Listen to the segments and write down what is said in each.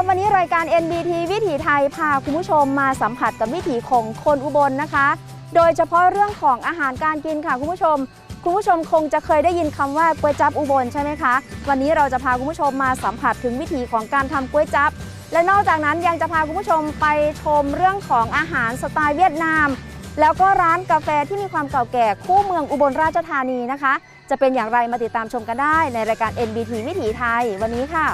มวันนี้รายการ NBT วิถีไทยพาคุณผู้ชมมาสัมผัสกับวิถีของคนอุบลนะคะ โดยเฉพาะเรื่องของอาหารการกินค่ะคุณผู้ชม คุณผู้ชมคงจะเคยได้ยินคำว่าก๋วยจับอุบลใช่ไหมคะ วันนี้เราจะพาคุณผู้ชมมาสัมผัสถึงวิถีของการทำก๋วยจับและนอกจากนั้นยังจะพาคุณผู้ชมไปชมเรื่องของอาหารสไตล์เวียดนาม แล้วก็ร้านกาแฟที่มีความเก่าแก่คู่เมืองอุบลราชธานีนะคะ จะเป็นอย่างไรมาติดตามชมกันได้ในรายการ NBT วิถีไทยวันนี้ค่ะ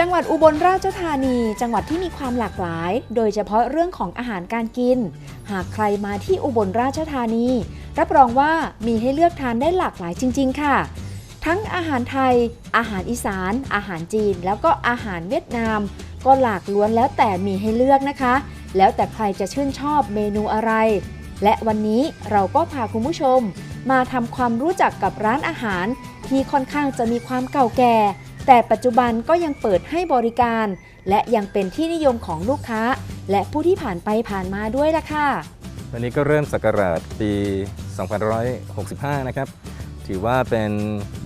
จังหวัดอุบลราชธานี จังหวัดที่มีความหลากหลาย โดยเฉพาะเรื่องของอาหารการกิน หากใครมาที่อุบลราชธานี รับรองว่ามีให้เลือกทานได้หลากหลายจริง ๆ ค่ะ ทั้งอาหารไทย อาหารอีสาน อาหารจีน แล้วก็อาหารเวียดนาม ก็หลากล้วนแล้วแต่มีให้เลือกนะคะ แล้วแต่ใครจะชื่นชอบเมนูอะไร และวันนี้เราก็พาคุณผู้ชม มาทำความรู้จักกับร้านอาหารที่ค่อนข้างจะมีความเก่าแก่ แต่ปัจจุบันก็ยังเปิดให้บริการ และยังเป็นที่นิยมของลูกค้า และผู้ที่ผ่านไปผ่านมาด้วยล่ะค่ะ วันนี้ก็เริ่มศักราชปี 2565 นะครับ ถือว่าเป็น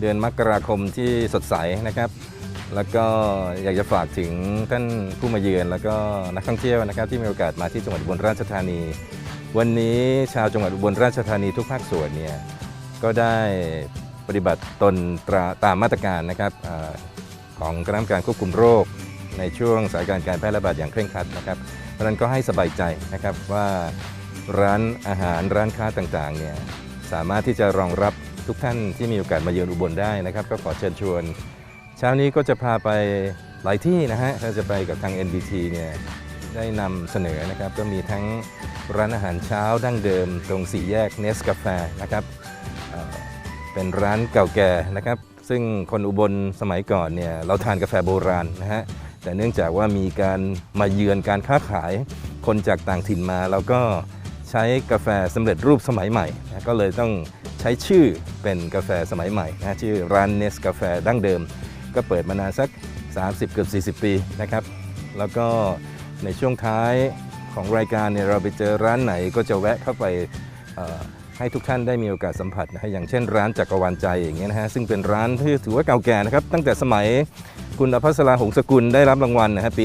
เดือนมกราคมที่สดใสนะครับ แล้วก็อยากจะฝากถึงท่านผู้มาเยือน แล้วก็นักท่องเที่ยวนะครับ ที่มีโอกาสมาที่จังหวัดอุบลราชธานี วันนี้ชาวจังหวัดอุบลราชธานีทุกภาคส่วนเนี่ยก็ได้ ปฏิบัติตนตาตามมาตรการนะครับอของคณะกรรมการควบคุมโรค ในช่วงสถานการณ์การแพร่ระบาดอย่างเคร่งครัดนะครับ เพราะนั้นก็ให้สบายใจนะครับว่าร้านอาหารร้านค้าต่างๆเนี่ยสามารถที่จะรองรับทุกท่านที่มีโอกาสมาเยือนอุบลได้นะครับ ก็ขอเชิญชวน เช้านี้ก็จะพาไปหลายที่นะฮะถ้าจะไปกับทาง NBT เนี่ยได้นำเสนอนะครับก็มีทั้งร้านอาหารเช้าดั้งเดิม ตรงสี่แยกเนสกาแฟนะครับ เป็นร้านเก่าแก่นะครับ ซึ่งคนอุบลสมัยก่อนเนี่ยเราทานกาแฟโบราณนะฮะแต่เนื่องจากว่ามีการมาเยือนการค้าขาย คนจากต่างถิ่นมาแล้วก็ใช้กาแฟสำเร็จรูปสมัยใหม่นะก็เลยต้องใช้ชื่อเป็นกาแฟสมัยใหม่นะชื่อร้านเนสกาแฟดั้งเดิม ก็เปิดมานานสัก 30 เกือบ40 ปีนะครับ แล้วก็ในช่วงท้ายของรายการเนี่ยเราไปเจอร้านไหนก็จะแวะเข้าไป ให้ทุกท่านได้มีโอกาสสัมผัสนะฮะอย่างเช่นร้านจักรวาลใจอย่างเงี้ยนะฮะซึ่งเป็นร้านที่ถือว่าเก่าแก่นะครับตั้งแต่สมัยคุณอภัสราหงสกุลได้รับรางวัลนะฮะปี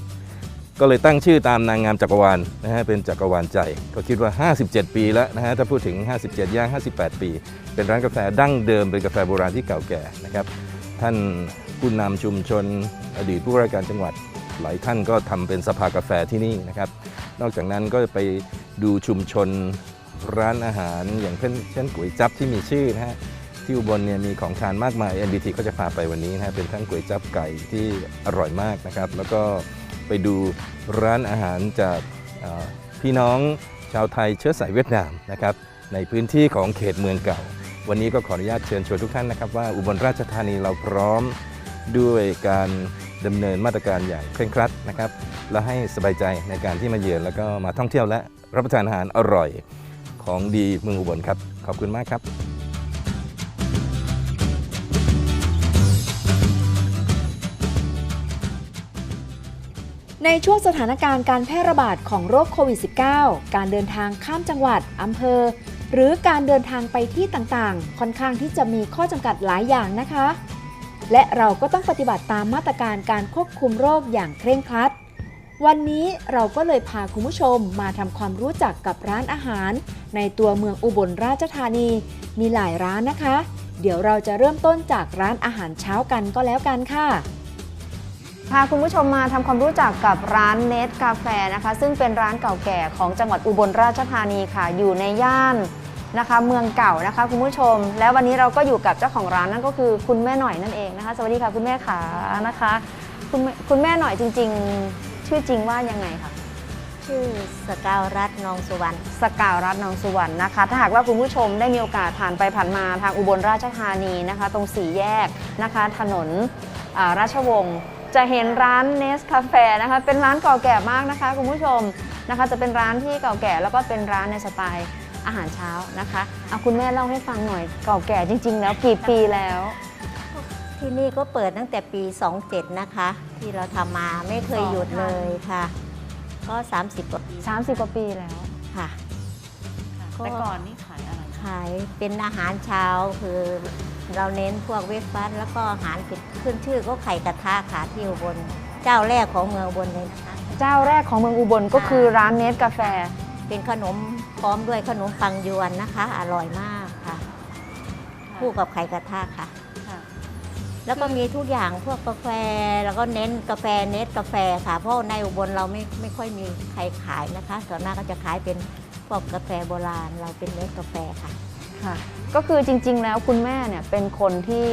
2507 ก็เลยตั้งชื่อตามนางงามจักรวาลนะฮะเป็นจักรวาลใจ ก็คิดว่า 57 ปีแล้วนะฮะถ้าพูดถึง 57ย่าง58 ปี เป็นร้านกาแฟดั้งเดิมเป็นกาแฟโบราณที่เก่าแก่นะครับท่านผู้นำชุมชนอดีตผู้ว่าราชการจังหวัดหลายท่านก็ทำเป็นสภากาแฟที่นี่นะครับ นอกจากนั้นก็ไปดูชุมชน ร้านอาหารอย่างเช่นเช่นก๋วยจั๊บที่มีชื่อนะฮะที่อุบลเนี่ยมีของทานมากมาย NBT ก็จะพาไปวันนี้นะฮะเป็นทั้งก๋วยจั๊บไก่ที่อร่อยมากนะครับ แล้วก็ไปดูร้านอาหารจากพี่น้องชาวไทยเชื้อสายเวียดนามนะครับในพื้นที่ของเขตเมืองเก่า วันนี้ก็ขออนุญาตเชิญชวนทุกท่านนะครับ ว่าอุบลราชธานีเราพร้อมด้วยการดำเนินมาตรการอย่างเคร่งครัดนะครับ และให้สบายใจในการที่มาเยือนแล้วก็มาท่องเที่ยวและรับประทานอาหารอร่อย ของดีเมืองอุบลครับ ขอบคุณมากครับในช่วงสถานการณ์การแพร่ระบาดของโรคโควิด -19 การเดินทางข้ามจังหวัด อำเภอ หรือการเดินทางไปที่ต่างๆ ค่อนข้างที่จะมีข้อจำกัดหลายอย่างนะคะ และเราก็ต้องปฏิบัติตามมาตรการการควบคุมโรคอย่างเคร่งครัด วันนี้เราก็เลยพาคุณผู้ชมมาทำความรู้จักกับร้านอาหาร ในตัวเมืองอุบลราชธานี มีหลายร้านนะคะ เดี๋ยวเราจะเริ่มต้นจากร้านอาหารเช้ากันก็แล้วกันค่ะพาคุณผู้ชมมาทำความรู้จักกับร้านเนสกาแฟนะคะ ซึ่งเป็นร้านเก่าแก่ของจังหวัดอุบลราชธานีค่ะ อยู่ในย่านนะคะ เมืองเก่านะคะคุณผู้ชม แล้ววันนี้เราก็อยู่กับเจ้าของร้านนั่นก็คือคุณแม่หน่อยนั่นเองนะคะ สวัสดีค่ะคุณแม่ขานะคะ คุณแม่คุณแม่หน่อยจริง ๆ ชื่อจริงว่ายังไงคะชื่อสกาวรัตน์นองสุวรรณสกาวรัตน์นองสุวรรณนะคะ ถ้าหากว่าคุณผู้ชมได้มีโอกาสผ่านไปผ่านมาทางอุบลราชธานีนะคะ ตรงสี่แยกนะคะ ถนนอ่าราชวงศ์จะเห็นร้านเนสคาเฟ่นะคะเป็นร้านเก่าแก่มากนะคะคุณผู้ชมนะคะ จะเป็นร้านที่เก่าแก่แล้วก็เป็นร้านในสไตล์อาหารเช้านะคะเอาคุณแม่เล่าให้ฟังหน่อยเก่าแก่จริง ๆ แล้วกี่ปีแล้ว ที่นี่ก็เปิดตั้งแต่ปี 27 นะคะ ที่เราทำมาไม่เคยหยุดเลยค่ะ ก็ 30 กว่าปี 30 กว่าปีแล้วค่ะ แต่ก่อนนี่ขายอะไร ขายเป็นอาหารเช้าคือเราเน้นพวกเวฟฟัสแล้วก็อาหารขึ้นชื่อก็ไข่กระทะค่ะที่อุบลเจ้าแรกของเมืองอุบลเลยนะคะ เจ้าแรกของเมืองอุบลก็คือร้านเนสกาแฟ เป็นขนมพร้อมด้วยขนมปังยวนนะคะ อร่อยมากค่ะ คู่กับไข่กระทะค่ะค่ะ แล้วก็มีทุกอย่างพวกกาแฟ แล้วก็เน้นกาแฟเนสกาแฟค่ะ เพราะในอุบลเราไม่ไม่ค่อยมีใครขายนะคะ ส่วนมากก็จะขายเป็นพวกกาแฟโบราณ เราเป็นเนสกาแฟค่ะ ค่ะ ก็คือจริง ๆ แล้วคุณแม่เนี่ยเป็นคนที่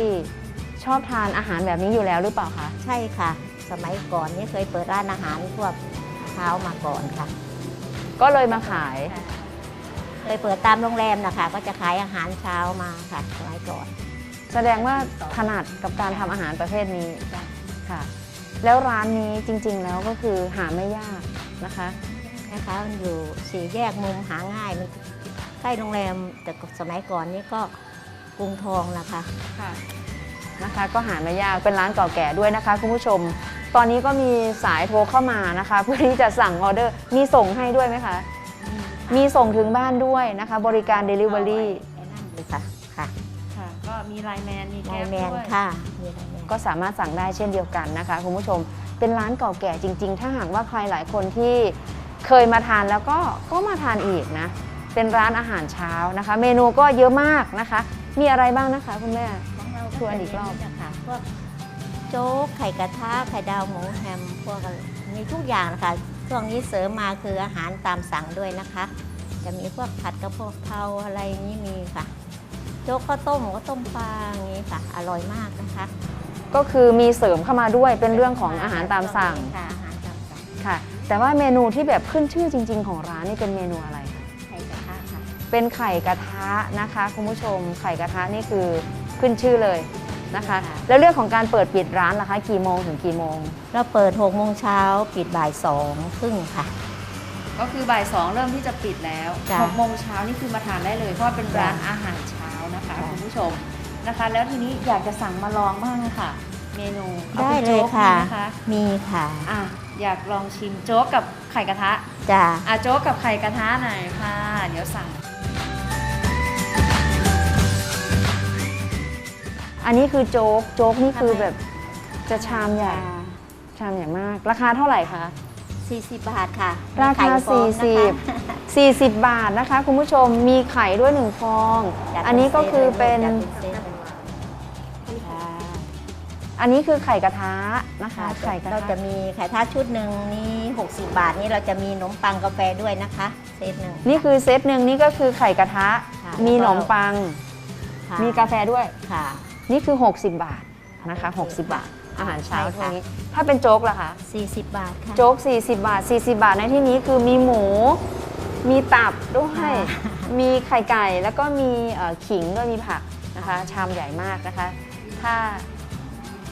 ชอบทานอาหารแบบนี้อยู่แล้วหรือเปล่าคะ ใช่ค่ะ สมัยก่อนนี่เคยเปิดร้านอาหารพวกเช้ามาก่อนค่ะ ก็เลยมาขาย เคยเปิดตามโรงแรมนะคะ ก็จะขายอาหารเช้ามาค่ะสมัยก่อน แสดงว่าถนัดกับการทำอาหารประเภทนี้ค่ะ แล้วร้านนี้จริงๆแล้วก็คือหาไม่ยากนะคะนะคะมันอยู่สี่แยกมุมหาง่ายมันใกล้โรงแรมแต่สมัยก่อนนี่ก็กรุงทองนะคะค่ะนะคะก็หาไม่ยากเป็นร้านเก่าแก่ด้วยนะคะคุณผู้ชม ตอนนี้ก็มีสายโทรเข้ามานะคะ เพื่อที่จะสั่งออเดอร์มีส่งให้ด้วยไหมคะ มีส่งถึงบ้านด้วยนะคะ บริการ Delivery มีไลน์แมนมีไลแก๊ปน์แมนด้วยค่ะมีไลน์แมน ก็สามารถสั่งได้เช่นเดียวกันนะคะคุณผู้ชมเป็นร้านเก่าแก่จริง ๆ ถ้าหากว่าใครหลายคนที่เคยมาทานแล้วก็ก็มาทานอีกนะเป็นร้านอาหารเช้านะคะ เมนูก็เยอะมากนะคะ มีอะไรบ้างนะคะคุณแม่ ของเราชวนอีกรอบ นะคะพวกโจ๊กไข่กระทะไข่ดาวหมูแฮมพวกอะไรมีทุกอย่างนะคะช่วงนี้เสริมมาคืออาหารตามสั่งด้วยนะคะ จะมีพวกผัดกระเพราเผาอะไรอย่างนี้มีค่ะ โจ๊กข้าวต้มก็ต้มปลาอย่างนี้ค่ะ อร่อยมากนะคะก็คือมีเสริมเข้ามาด้วยเป็นเรื่องของอาหารตามสั่งค่ะอาหารตามสั่งค่ะ แต่ว่าเมนูที่แบบขึ้นชื่อจริง ๆ ของร้านนี่เป็นเมนูอะไรคะไข่กระทะค่ะเป็นไข่กระทะนะคะคุณผู้ชม ไข่กระทะนี่คือขึ้นชื่อเลยนะคะ แล้วเรื่องของการเปิดปิดร้านล่ะคะ กี่โมงถึงกี่โมง เราเปิด6โมงเช้าปิดบ่าย2ครึ่งค่ะ ก็คือบ่ายสองเริ่มที่จะปิดแล้วจ้ะ หกโมงเช้านี่คือมาทานได้เลย เพราะว่าเป็นร้านอาหารเช้านะคะจ้ะคุณ ผู้ชมนะคะ แล้วทีนี้อยากจะสั่งมาลองบ้างค่ะ เมนูอาได้ป็นเลยโจ๊กค่ะมีนะคะ มีค่ะอะ อยากลองชิมโจ๊กกับไข่กระทะ จ้าอะโจ๊กกับไข่กระทะหน่อยค่ะ เดี๋ยวสั่ง อันนี้คือโจ๊ก โจ๊กนี่คือแบบจะชามใหญ่ ชามใหญ่มาก ราคาเท่าไหร่คะ 40 บาทค่ะราคา มีไข่ฟองนะคะ 40 40 บาทนะคะ คุณผู้ชมมีไข่ด้วยหนึ่งฟอง จัดอันนี้ก็คือเป็นจัดเซตค่ะอันนี้คือไข่กระทะนะคะไข่กระเราจะทะมีไข่ทาชุดหนึ่งนี่60 บาทนี่เราจะมีขนมปังกาแฟด้วยนะคะ เซตหนึ่ง นี่คือเซตหนึ่งนี่ก็คือไข่กระทะ ค่ะ มีขนมปัง ค่ะมีกาแฟด้วย ค่ะ นี่คือ 60 บาทนะคะโอเค60 บาท อาหารเช้าใช่เท่าค่ะนี้ ถ้าเป็นโจ๊กล่ะคะ 40 บาทค่ะ โจ๊ก 40 บาท 40 บาทในที่นี้คือมีหมู มีตับด้วยมีไข่ไก่ แล้วก็มีเอ่อขิงด้วยมีผักนะคะ ชามใหญ่มากนะคะ ถ้า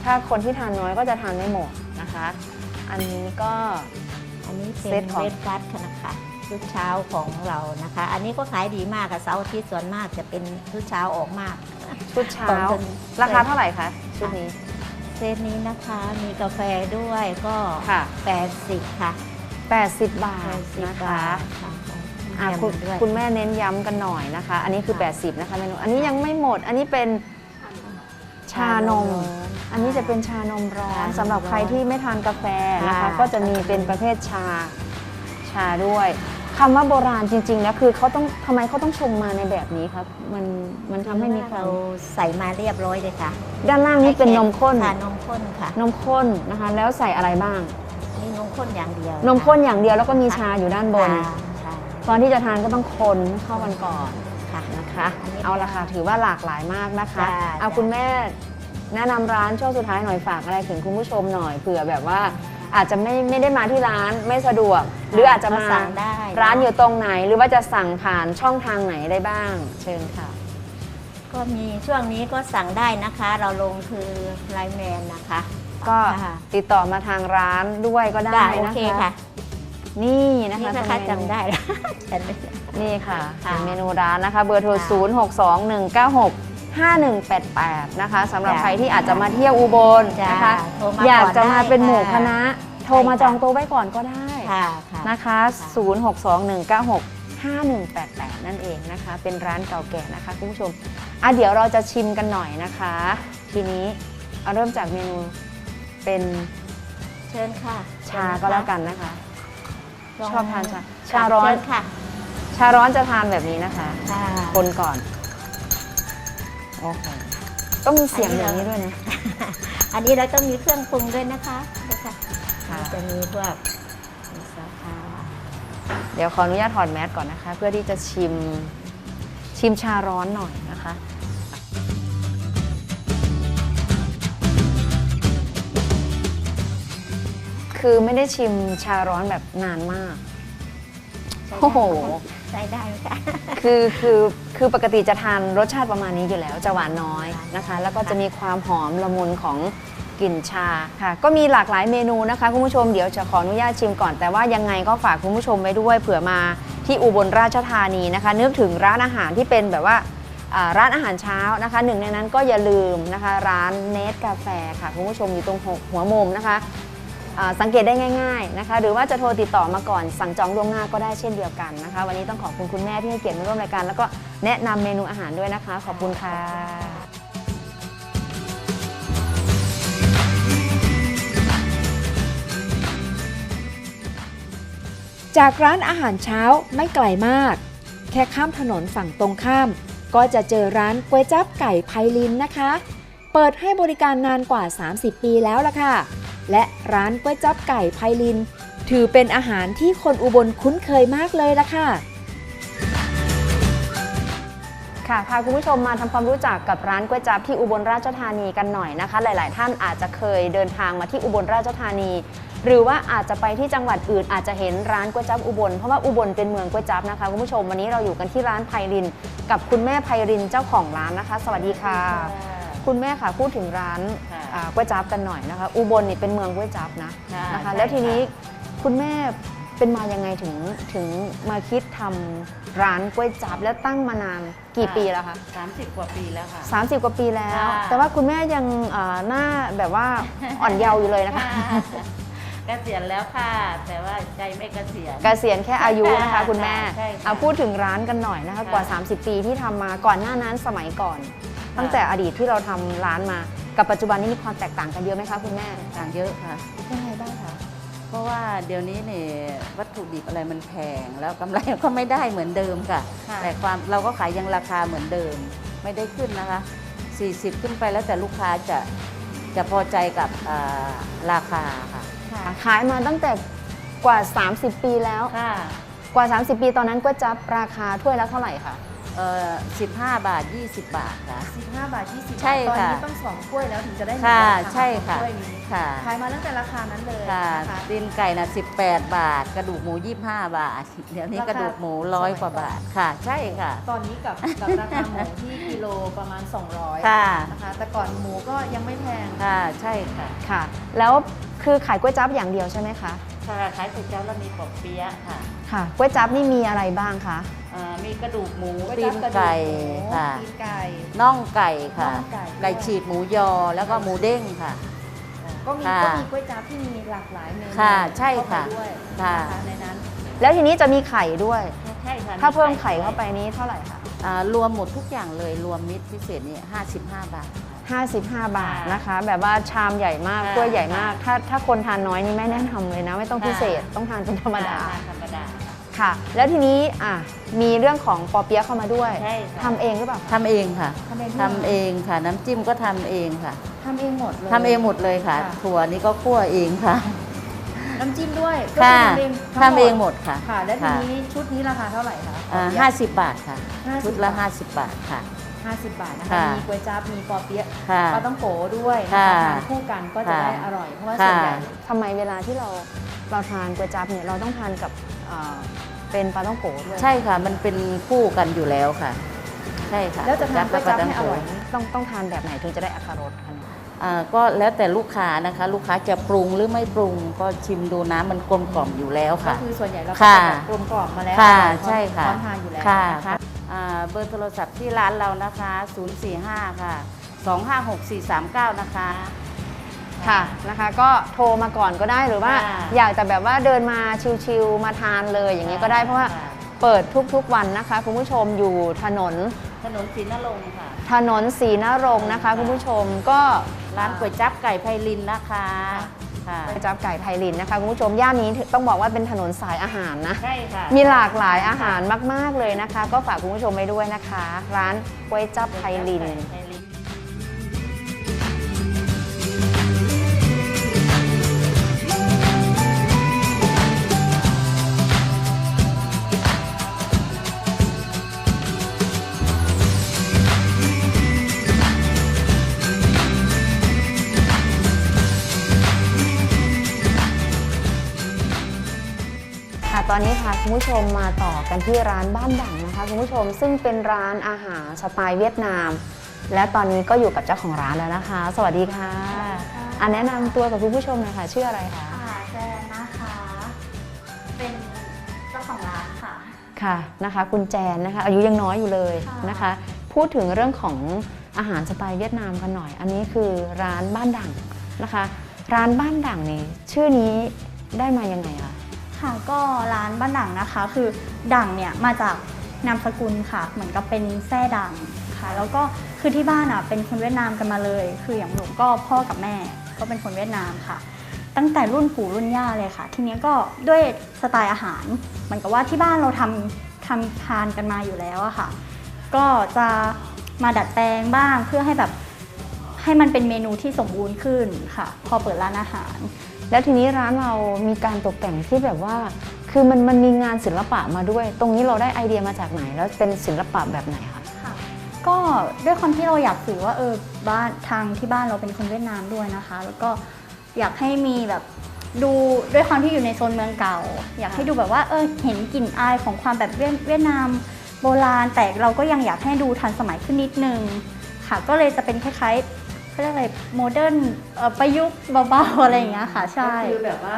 ถ้าคนที่ทานน้อยก็จะทานไม่หมดนะคะ อันนี้ก็ อันนี้เป็เซตนของ เวทฟัสค่ะนะคะชุดเช้าของเรานะคะ อันนี้ก็ขายดีมากค่ะเสาร์อาทิตย์ส่วนมากจะเป็นชุดเช้าออกมาก ชุดเช้า ตอนจนราคาเท่าไหร่คะชุดนี้เซตนี้นะคะ มีกาแฟด้วยก็ค่ะ 80 ค่ะ80 บาท80นะคะบาทค่ะอะแถมคุณด้วย คุณแม่เน้นย้ำกันหน่อยนะคะ อันนี้คือ ค่ะ 80 นะคะเมนู อันนี้ยังไม่หมด อันนี้เป็นชานม อันนี้จะเป็นชานมร้อนชานมร้อนสำหรับใครที่ไม่ทานกาแฟนะคะ ค่ะ ก็จะมีเป็นประเภทชาชาด้วย คำว่าโบราณจริงๆแล้วคือเขาต้องทำไมเขาต้องชงมาในแบบนี้ครับ มันมันทำให้มีควาเรามใส่มาเรียบร้อยเลยค่ะด้านล่างนี่เป็นนมข้นค่ะนมข้นค่ะนมข้นนะคะ แล้วใส่อะไรบ้างนี่นมข้นอย่างเดียวนมข้นอย่างเดียวแล้วก็มีชาอยู่ด้านบนค่ะค่ะตอนที่จะทานก็ต้องคนให้เข้ากันก่อนค่ะนะคะอันนี้เอาละค่ะถือว่าหลากหลายมากนะคะจ้าเอาคุณแม่แนะนำร้านช่วงสุดท้ายหน่อยฝากอะไรถึงคุณผู้ชมหน่อยเผื่อแบบว่า อาจจะไม่ไม่ได้มาที่ร้านไม่สะดวก หรืออาจจะมาสั่งได้ ร้านอยู่ตรงไหน หรือว่าจะสั่งผ่านช่องทางไหนได้บ้าง เชิญค่ะ ก็มีช่วงนี้ก็สั่งได้นะคะ เราลงคือไลน์แมนนะคะ ก็ค่ะติดต่อมาทางร้านด้วยก็ได้โอนะเคคะค่ะนี่นะนี่คะนะคะเป็นเมนูจำได้แล้วฉันไม่ได้ นี่ค่ะค่ะ เป็นเมนูร้านนะคะ เบอร์โทร ค่ะ 0 6 2 1 9 6 5188 นะคะสำหรับจ้ะใครที่อาจจะมาเที่ยวอุบลจ้ะนะคะโทรมาอยากจะมาก่อนได้เป็นหมู่ค่ะคณะ โทรมาจองโต๊ะไว้ก่อนก็ได้ค่ะค่ะ นะคะ 0 6 2 1 9 6 5188 นั่นเองนะคะ เป็นร้านเก่าแก่นะคะคุณผู้ชมอะเดี๋ยวเราจะชิมกันหน่อยนะคะ ทีนี้เอาเริ่มจากเมนูเป็นเชิญค่ะชาก็แล้วกันนะคะ ลงชอบทานชาค่ะชาร้อนเชิญค่ะชาร้อนจะทานแบบนี้นะคะ ค่ะคนก่อน โอ้โหต้องมีเสียงอย่างนี้ด้วยนะ อันนี้เราต้องมีเครื่องปรุงด้วยนะคะดูค่ะค่ะ จะมีพวกมีสาขาเดี๋ยวขออนุญาตถอดแมสก่อนนะคะ เพื่อที่จะชิมชิมชาร้อนหน่อยนะคะ คือไม่ได้ชิมชาร้อนแบบนานมาก โอ้โห ใช้ได้ไหมคะคือคือคือปกติจะทานรสชาติประมาณนี้อยู่แล้วจะหวานน้อยนะคะ แล้วก็จะมีความหอมละมุนของกลิ่นชาค่ะ ก็มีหลากหลายเมนูนะคะคุณผู้ชมเดี๋ยวจะขออนุญาตชิมก่อนแต่ว่ายังไงก็ฝากคุณผู้ชมไว้ด้วยเผื่อมาที่อุบลราชธานีนะคะ นึกถึงร้านอาหารที่เป็นแบบว่าร้านอาหารเช้านะคะหนึ่งในนั้นก็อย่าลืมนะคะ ร้านเนสกาแฟค่ะคุณผู้ชมอยู่ตรงหัวมุมนะคะ สังเกตได้ง่ายๆนะคะหรือว่าจะโทรติดต่อมาก่อนสั่งจองล่วงหน้าก็ได้เช่นเดียวกันนะคะ วันนี้ต้องขอบคุณคุณแม่ที่ให้เกียรติมาร่วมรายการ แล้วก็แนะนำเมนูอาหารด้วยนะคะ ขอบคุณค่ะจากร้านอาหารเช้าไม่ไกลมาก แค่ข้ามถนนฝั่งตรงข้าม ก็จะเจอร้านก๋วยจั๊บไก่ไพลินนะคะ เปิดให้บริการนานกว่า 30 ปีแล้วล่ะค่ะ และร้านก๋วยจั๊บไก่ไพลิน ถือเป็นอาหารที่คนอุบลคุ้นเคยมากเลยล่ะค่ะค่ะพาคุณผู้ชมมาทำความรู้จักกับร้านก๋วยจั๊บที่อุบลราชธานีกันหน่อยนะคะ หลาย ๆ ท่านอาจจะเคยเดินทางมาที่อุบลราชธานี หรือว่าอาจจะไปที่จังหวัดอื่นอาจจะเห็นร้านก๋วยจั๊บอุบลเพราะว่าอุบลเป็นเมืองก๋วยจั๊บนะคะคุณผู้ชมวันนี้เราอยู่กันที่ร้านไพริน กับคุณแม่ไพรินเจ้าของร้านนะคะ สวัสดีค่ะ คุณแม่ค่ะพูดถึงร้านค่ะอ่าก๋วยจั๊บกันหน่อยนะคะ อุบลนี่เป็นเมืองก๋วยจั๊บนะค่ะนะคะใช่แล้วทีนี้ค่ะคุณแม่เป็นมายังไงถึงถึงมาคิดทำร้านก๋วยจั๊บแล้วตั้งมานานกี่ปีแล้วคะ30 กว่าปีแล้วค่ะ 30 กว่าปีแล้ว ค่ะ แต่ว่าคุณแม่ยังเอ่อหน้าแบบว่าอ่อนเยาว์อยู่เลยนะคะ เกษียณแล้วค่ะ แต่ว่าใจไม่เกษียณ เกษียณแค่อายุนะคะค่ะคุณแม่ใช่ค่ะเอาพูดถึงร้านกันหน่อยนะคะค่ะกว่า30 ปีที่ทำมาก่อนหน้านั้นสมัยก่อน ตั้งแต่อดีตที่เราทำร้านมา กับปัจจุบันนี้มีความแตกต่างกันเยอะไหมคะคุณแม่ต่างเยอะค่ะยังไงบ้างคะเพราะว่าเดี๋ยวนี้เนี่ยวัตถุดิบอะไรมันแพงแล้วกำไรก็ไม่ได้เหมือนเดิมค่ะค่ะ แต่ความเราก็ขายยังราคาเหมือนเดิมไม่ได้ขึ้นนะคะ 40 ขึ้นไปแล้วแต่ลูกค้าจะจะพอใจกับอ่าราคาค่ะขายมาตั้งแต่กว่า 30 ปีแล้วค่ะกว่า 30 ปีตอนนั้นก๋วยจั๊บราคาถ้วยละเท่าไหร่คะ เอ่อ15 บาท 20 บาทค่ะ 15 บาท 20ใช่บาทตอนค่ะนี้ต้องสองถ้วยแล้วถึงจะได้หนึ่งค่ะราาใช่ค่ะถ้วยนี้ค่ะ ขายมาตั้งแต่ราคานั้นเลยค่ะนะคะตีนไก่นะ18 บาท กระดูกหมู 25 บาท เดี๋ยวนี้ราคากระดูกหมูร้อยกว่าบาทค่ะ ใช่ค่ะ ตอนนี้กับกับราคาหมูที่กิโลประมาณ 200ค่ะ นะคะ แต่ก่อนหมูก็ยังไม่แพง ค่ะใช่ค่ะ ค่ะ แล้วคือขายก๋วยจั๊บอย่างเดียวใช่ไหมคะ ค่ะขายก๋วยจั๊บแล้วมีปอกเปี๊ยะค่ะ ค่ะก๋วยจั๊บนี่มีอะไรบ้างคะเอ่อมีกระดูกหมูก๋วยตีจั๊บนกระดูกไก่หมูค่ะ ตีนไก่ น่องไก่ค่ะ น่องไก่ด้วย ไก่ฉีกหมูยอแล้วก็หมูเด้งค่ะ ก็มีค่ะก็มีก๋วยจั๊บที่มีหลากหลายเมนูค่ะใช่ค่ะเข้าไปด้วยค่ะ นในนั้นแล้วทีนี้จะมีไข่ด้วย ใช่ค่ะถ้าเพิ่มไข่เข้าไปนี้เท่าไหร่คะอ่ารวมหมดทุกอย่างเลยรวมมิตรพิเศษนี่55 บาท 55 บาทนะคะ แบบว่าชามใหญ่มากค่ะถ้วยใหญ่มาก ถ้าถ้าคนทานน้อยนี่ไม่แนะนำเลยนะ ไม่ต้องพิเศษต้องทานเป็นธรรมดาทนธรรมดา ค่ะ แล้วทีนี้อะมีเรื่องของปอเปี๊ยะเข้ามาด้วยใช่ค่ะ ทำเองหรือเปล่าคะ ทำเองค่ะทำเองทำเองค่ะ น้ำจิ้มก็ทำเองค่ะทำเองหมดเลย ทำเองหมดเลยค่ะ ค่ะ ถั่วนี่ก็คั่วเองค่ะ น้ำจิ้มด้วยก็ค่ะทำเองทั้ทำเองหมดค่ะค่ะ แล้วทีนี้ชุดนี้ราคาเท่าไหร่คะอ่าปอเปี๊ยะห้าสิบบาทค่ะ50ชุดละบาทห้าสิบบาทค่ะ50บาทนะคะค่ะ มีก๋วยจั๊บมีปอเปี๊ยะค่ะ ปลาต้องโกด้วยนะค่ะคะทานคู่กันก็จะค่ะได้อร่อยเพราะว่าส่วนใหญ่ ค่ะ ทำไมเวลาที่เราเราทานก๋วยจั๊บเนี่ยเราต้องทานกับอ่า เป็นปลาต้องโกะด้วยใช่ค่ะ มันเป็นคู่กันอยู่แล้วค่ะ ใช่ค่ะแล้วจะทานก๋วยจั๊บปลาให้อร่อยตังโกต้องต้องทานแบบไหนถึงจะได้อรรถรสคะเนี่ยอ่าก็แล้วแต่ลูกค้านะคะ ลูกค้าจะปรุงหรือไม่ปรุงก็ชิมดูน้ำมันกลมกล่อมอยู่แล้วก็ค่ะคือส่วนใหญ่เราก็ค่ะจะแบบกลมกล่อมมาแล้วค่ะอร่อยใช่ค่ะพร้อมทานอยู่แล้วค่ะนะคะอ่าเบอร์โทรศัพท์ที่ร้านเรานะคะ 045 ค่ะ 256439 นะคะ ค่ะนะคะ ก็โทรมาก่อนก็ได้หรือว่าค่ะอยากจะแบบว่าเดินมาชิวๆมาทานเลยอย่างนี้ก็ได้เพราะว่าค่ะเปิดทุกๆวันนะคะคุณผู้ชมอยู่ถนนถนนศรีนรงค์ค่ะ ถนนศรีนรงค์นะคะ คุณผู้ชมก็ ร้านก๋วยจั๊บไก่ไพลินนะคะค่ะก๋วยจั๊บไก่ไพลินนะคะคุณผู้ชมย่านนี้ต้องบอกว่าเป็นถนนสายอาหารนะ ใช่ค่ะ มีหลากหลายอาหารมาก ๆ เลยนะคะ ก็ฝากคุณผู้ชมไปด้วยนะคะ ร้านก๋วยจั๊บไพลินไพลิ ตอนนี้พาคุณผู้ชมมาต่อกันที่ร้านบ้านดังนะคะคุณผู้ชมซึ่งเป็นร้านอาหารสไตล์เวียดนาม และตอนนี้ก็อยู่กับเจ้าของร้านแล้วนะคะ สวัสดีค่ะอันแนะนำตัวกับคุณผู้ชมหน่อยค่ะชื่ออะไรคะค่ะแจนนะคะ เป็นเจ้าของร้านค่ะ ค่ะนะคะ คุณแจนนะคะ อายุยังน้อยอยู่เลยค่ะนะคะ พูดถึงเรื่องของอาหารสไตล์เวียดนามกันหน่อย อันนี้คือร้านบ้านดังนะคะ ร้านบ้านดังนี่ชื่อนี้ได้มายังไงคะ ค่ะก็ร้านบ้านดังนะคะ คือดังเนี่ยมาจากนามสกุลค่ะ เหมือนกับเป็นแท่ดังค่ะ แล้วก็คือที่บ้านอะเป็นคนเวียดนามกันมาเลย คืออย่างหนูก็พ่อกับแม่ก็เป็นคนเวียดนามค่ะ ตั้งแต่รุ่นปู่รุ่นย่าเลยค่ะ ทีนี้ก็ด้วยสไตล์อาหารเหมือนกับว่าที่บ้านเราทำทำทานกันมาอยู่แล้วอะค่ะ ก็จะมาดัดแปลงบ้างเพื่อให้แบบให้มันเป็นเมนูที่สมบูรณ์ขึ้นค่ะ พอเปิดร้านอาหาร แล้วทีนี้ร้านเรามีการตกแต่งที่แบบว่า คือมันมันมีงานศิลปะมาด้วย ตรงนี้เราได้ไอเดียมาจากไหน แล้วเป็นศิลปะแบบไหนคะ ก็ด้วยความที่เราอยากสื่อว่าเออบ้านทางที่บ้านเราเป็นคนเวียดนามด้วยนะคะ แล้วก็อยากให้มีแบบดูด้วยความที่อยู่ในโซนเมืองเก่า อยากให้ดูแบบว่าเออเห็นกลิ่นอายของความแบบเวียดเวียดนามโบราณ แต่เราก็ยังอยากให้ดูทันสมัยขึ้นนิดนึงค่ะ ก็เลยจะเป็นคล้ายๆ เขาเรียกอะไรโมเดิร์นประยุกต์เบาๆอะไรอย่างเงี้ยค่ะ ใช่ก็คือแบบว่า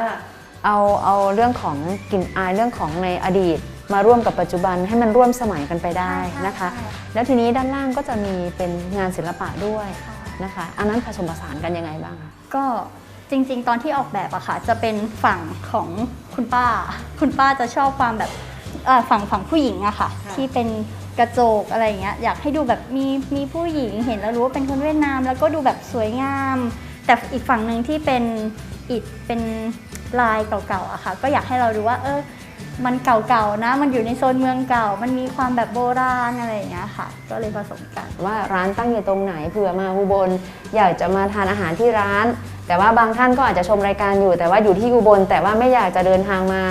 เอาเอาเรื่องของกลิ่นอายเรื่องของในอดีต มาร่วมกับปัจจุบันให้มันร่วมสมัยกันไปได้นะคะใช่แล้วทีนี้ด้านล่างก็จะมีเป็นงานศิลปะด้วยค่ะนะคะ อันนั้นผสมผสานกันยังไงบ้างคะก็จริง ๆ ตอนที่ออกแบบอะค่ะ จะเป็นฝั่งของคุณป้า คุณป้าจะชอบความแบบเอ่อฝั่งฝั่งผู้หญิงอะค่ะ ที่เป็น กระจกอะไรอย่างเงี้ยอยากให้ดูแบบมีมีผู้หญิงเห็นแล้วรู้ว่าเป็นคนเวียดนาม แล้วก็ดูแบบสวยงาม แต่อีกฝั่งหนึ่งที่เป็นอิฐเป็นลายเก่าๆอะค่ะ ก็อยากให้เราดูว่า เออมันเก่าๆนะ มันอยู่ในโซนเมืองเก่า มันมีความแบบโบราณอะไรอย่างเงี้ยค่ะ ก็เลยผสมกัน ว่าร้านตั้งอยู่ตรงไหนเผื่อมาอุบล อยากจะมาทานอาหารที่ร้าน แต่ว่าบางท่านก็อาจจะชมรายการอยู่ แต่ว่าอยู่ที่อุบล แต่ว่าไม่อยากจะเดินทางมา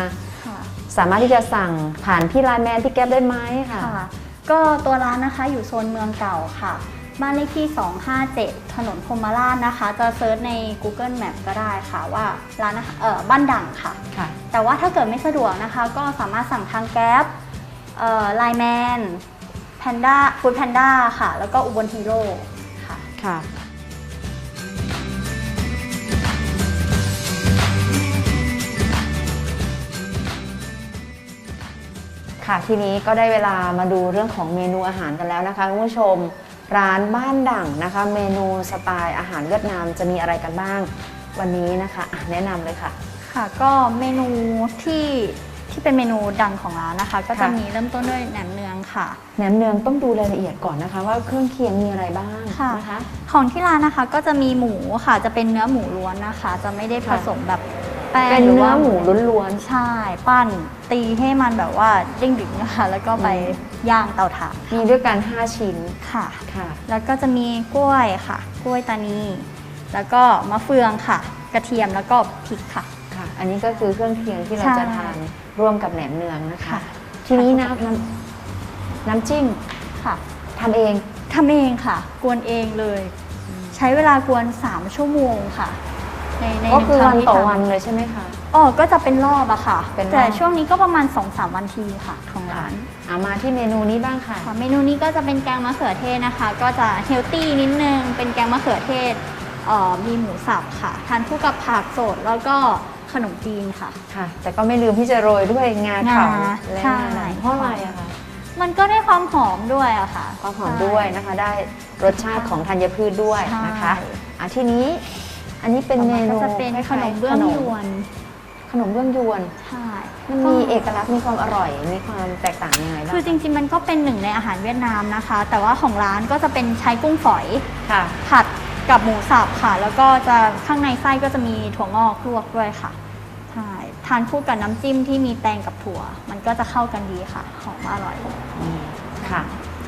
ค่ะสามารถที่จะสั่งผ่านพี่ไลน์แมนพี่แก๊ปได้ไหมค่ะค่ะ ก็ตัวร้านนะคะอยู่โซนเมืองเก่าค่ะ บ้านเลขที่ 257 ถนนพรหมราชนะคะ จะเซิร์ชใน Google Map ก็ได้ค่ะว่าร้านอาหารเอ่อบ้านดังค่ะ ค่ะ แต่ว่าถ้าเกิดไม่สะดวกนะคะ ก็สามารถสั่งทางแก๊ปไลน์แมนแพนด้าฟูดแพนด้าค่ะ แล้วก็อุบลฮีโร่ค่ะ ค่ะ ค่ะทีนี้ก็ได้เวลามาดูเรื่องของเมนูอาหารกันแล้วนะคะคุณผู้ชม ร้านบ้านดั่งนะคะ เมนูสไตล์อาหารเวียดนามจะมีอะไรกันบ้าง วันนี้นะคะอะแนะนำเลยค่ะ ค่ะก็เมนูที่ที่เป็นเมนูดังของร้านนะคะ ก็จะค่ะมีเริ่มต้นด้วยแหนมเนืองค่ะแหนมเนืองต้องดูรายละเอียดก่อนนะคะ ว่าเครื่องเคียงมีอะไรบ้างค่ะนะคะของที่ร้านนะคะก็จะมีหมูค่ะจะเป็นเนื้อหมูล้วนนะคะ จะไม่ได้ผสมแบบ แป้งเป็นหรือเนื้อว่าหมูล้วน ใช่ ปั้นตีให้มันแบบว่าเด้งดึงนะคะ แล้วก็ไปอืมย่างเตาถ่านๆ มีด้วยกัน 5 ชิ้น ค่ะ ค่ะ แล้วก็จะมีกล้วยค่ะ กล้วยตานี แล้วก็มะเฟืองค่ะ กระเทียมแล้วก็พริกค่ะ ค่ะ อันนี้ก็คือเครื่องเคียงที่เราใช่จะทานร่วมกับแหนมเนืองนะคะ ค่ะ ทีนี้น้ำน้ำน้ำจิ้มค่ะทำเอง ทำเองค่ะ กวนเองเลย ใช้เวลากวน 3 ชั่วโมงค่ะ ในในก็คือหงวันรั้งที่ต่อทำวันเลยใช่ไหมคะ อ๋อก็จะเป็นรอบอะค่ะ เป็นรอบ แต่ช่วงนี้ก็ประมาณ2-3วันทีค่ะของร้าน เอามาที่เมนูนี้บ้างค่ะ ค่ะเมนูนี้ก็จะเป็นแกงมะเขือเทศนะคะ ก็จะเฮลตี้นิดนึง เป็นแกงมะเขือเทศเอ่อมีหมูสับค่ะ ทานคู่กับผักสดแล้วก็ขนมจีนค่ะ ค่ะ แต่ก็ไม่ลืมที่จะโรยด้วยงาขาวงาและใช่ งาดำเพราะอะไรอะคะมันก็ได้ความหอมด้วยอะค่ะ ความหอมด้วยนะคะ ได้รสชาติของธัญพืชด้วยนะคะใช่ อะทีนี้ อันนี้เป็นต่อเมมานูก็จะเป็นคล้ายๆขนมเบื้องขยวน ขนมเบื้องยวน ใช่ มันมีเอกลักษณ์มีความอร่อย มีความแตกต่างยังไงบ้างคือจริง ๆ มันก็เป็นหนึ่งในอาหารเวียดนามนะคะ แต่ว่าของร้านก็จะเป็นใช้กุ้งฝอยค่ะผัดกับหมูสับค่ะ แล้วก็จะข้างในไส้ก็จะมีถั่วงอกลวกด้วยค่ะใช่ทานคู่กับน้ำจิ้มที่มีแตงกับถั่ว มันก็จะเข้ากันดีค่ะหอมอร่อยค่ะ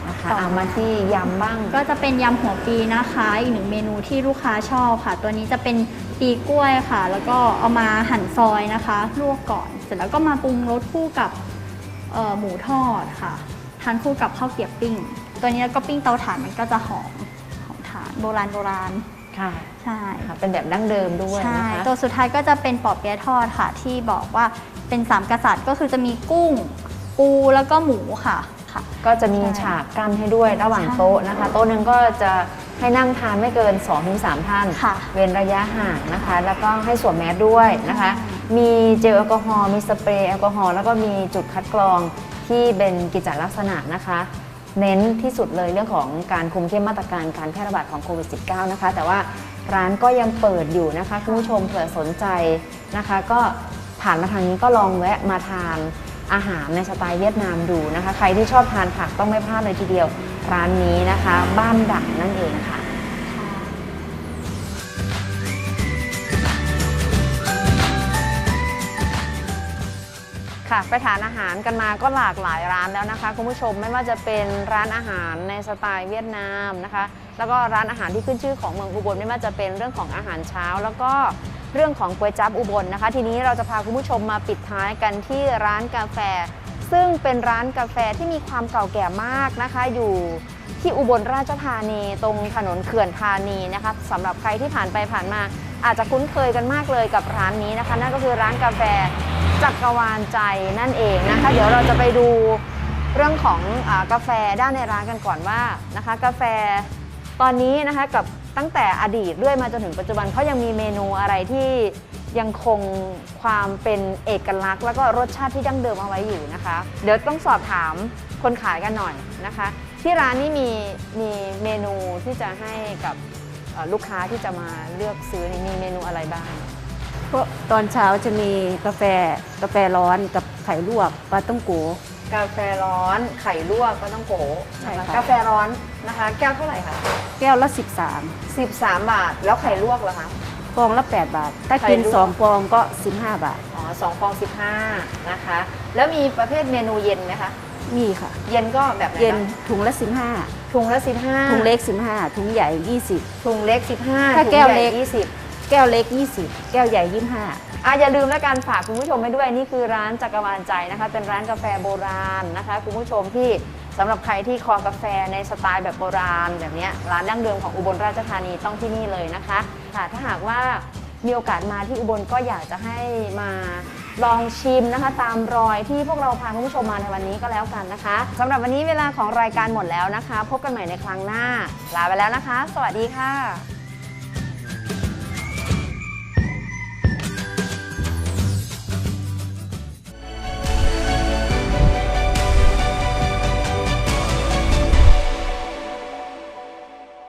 นะคะต่อมาเอามาที่ยำบ้าง ก็จะเป็นยำหัวปีนะคะ อีกหนึ่งเมนูที่ลูกค้าชอบค่ะ ตัวนี้จะเป็นปีกล้วยค่ะ แล้วก็เอามาหั่นซอยนะคะลวกก่อนเสร็จแล้วก็มาปรุงรสคู่กับเอ่อหมูทอดค่ะทานคู่กับข้าวเกรี๊ยวปิ้ง ตัวนี้แล้วก็ปิ้งเตาถ่านมันก็จะหอมหอมถ่านโบราณโบราณค่ะใช่ค่ะเป็นแบบดั้งเดิมด้วยใช่นะคะตัวสุดท้ายก็จะเป็นปอเปี๊ยะทอดค่ะ ที่บอกว่าเป็นสามกษัตริย์ก็คือจะมีกุ้ง ปูแล้วก็หมูค่ะ ค่ะ ก็จะมีใช่ฉากกั้นให้ด้วยระหว่างใช่โต๊ะนะคะ โต๊ะหนึงก็จะให้นั่งทานไม่เกิน 2-3 ท่านค่ะเว้นระยะห่างนะคะ แล้วก็ให้สวมแมสด้วยนะคะใช่มีเจลแอลกอฮอล์มีสเปรย์แอลกอฮอล์แล้วก็มีจุดคัดกรองที่เป็นกิจลักษณะนะคะเน้นที่สุดเลยเรื่องของการคุมเข้มมาตรการการแพร่ระบาดของโควิด -19 นะคะ แต่ว่าร้านก็ยังเปิดอยู่นะคะคุณผู้ชมเผื่อสนใจนะคะ ก็ผ่านมาทางนี้ก็ลองแวะมาทาน อาหารในสไตล์เวียดนามดูนะคะ ใครที่ชอบทานผักต้องไม่พลาดเลยทีเดียว ร้านนี้นะคะ บ้านดักนั่นเองค่ะค่ะไปทานอาหารกันมาก็หลากหลายร้านแล้วนะคะคุณผู้ชมไม่ว่าจะเป็นร้านอาหารในสไตล์เวียดนามนะคะ แล้วก็ร้านอาหารที่ขึ้นชื่อของเมืองอุบลไม่ว่าจะเป็นเรื่องของอาหารเช้า แล้วก็ เรื่องของก๋วยจั๊บอุบลนะคะ ทีนี้เราจะพาคุณผู้ชมมาปิดท้ายกันที่ร้านกาแฟ ซึ่งเป็นร้านกาแฟที่มีความเก่าแก่มากนะคะ อยู่ที่อุบลราชธานีตรงถนนเขื่อนธานีนะคะสำหรับใครที่ผ่านไปผ่านมา อาจจะคุ้นเคยกันมากเลยกับร้านนี้นะคะ นั่นก็คือร้านกาแฟจักรวาลใจนั่นเองนะคะ เดี๋ยวเราจะไปดูเรื่องของอกาแฟด้านในร้านกันก่อนว่านะคะ กาแฟตอนนี้นะคะกับ ตั้งแต่อดีตเรื่อยมาจนถึงปัจจุบันเขายังมีเมนูอะไรที่ยังคงความเป็นเอกลักษณ์ แล้วก็รสชาติที่ดั้งเดิมเอาไว้อยู่นะคะ เดี๋ยวต้องสอบถามคนขายกันหน่อยนะคะ ที่ร้านนี้มีมีเมนูที่จะให้กับลูกค้าที่จะมาเลือกซื้อนี่มีเมนูอะไรบ้างตอนเช้าจะมีกาแฟกาแฟร้อนกับไข่ลวกปลาต้องโก กาแฟร้อน ไข่ลวกก็ต้องโกใช่นะคะค่ะ กาแฟร้อนนะคะ แก้วเท่าไหร่คะแก้วละ 13บาท แล้วไข่ลวกเหรอคะ13ฟองละ 8 บาท ถ้าไข่กินลวก2ฟองก็ 15 บาท อ๋อสองฟอง15นะคะ แล้วมีประเภทเมนูเย็นไหมคะ มีค่ะ เย็นก็แบบไหนเย็นบ้างถุงละถุงละ 15 15ถุงเล็ก 15 ถุงใหญ่ถุงเล็ก15ถ้าถุงแก้วใหญ่เล็ก20 20 แก้วเล็ก 20 แก้วใหญ่ 25 อะอย่าลืมแล้วกันฝากคุณผู้ชมไว้ด้วยนี่คือร้านจักรวาลใจนะคะ เป็นร้านกาแฟโบราณนะคะคุณผู้ชมที่สำหรับใครที่คอกาแฟในสไตล์แบบโบราณ แบบเนี้ยร้านดั้งเดิมของอุบลราชธานีต้องที่นี่เลยนะคะค่ะถ้าหากว่ามีโอกาสมาที่อุบลก็อยากจะให้มาลองชิมนะคะ ตามรอยที่พวกเราพาคุณผู้ชมมาในวันนี้ก็แล้วกันนะคะสำหรับวันนี้เวลาของรายการหมดแล้วนะคะ พบกันใหม่ในครั้งหน้าลาไปแล้วนะคะ สวัสดีค่ะ